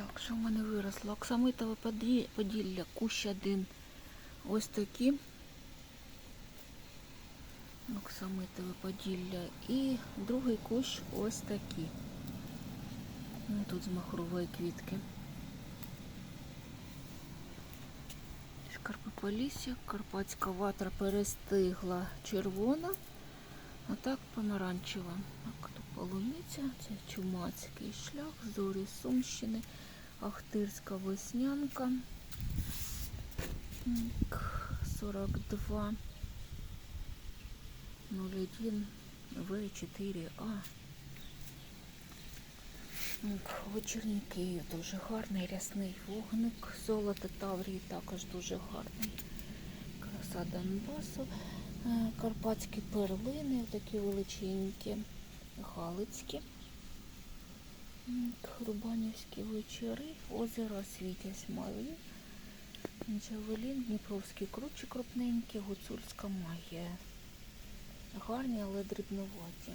Так, що в мене виросло? Оксамитове поділля, кущ один. Ось такі. Оксамитове поділля. І другий кущ ось такий. Ну, тут з махрової квітки. Шкарпи Полісся, карпатська ватра перестигла червона, так помаранчева. Так, тут полуниця, це чумацький шлях, зорі Сумщини, Ахтирська веснянка. 42 01 В4А. Так, Вечірній Київ дуже гарний, рясний вогник. Золото Таврії також дуже гарний. Краса Донбасу. Е, Карпатські перлини, такі величенькі, Галицькі. Хрубанівські вечори, озеро світять малі. Джавелін, Дніпровські кручі крупненькі, гуцульська магія. Гарні, але дрібноваті.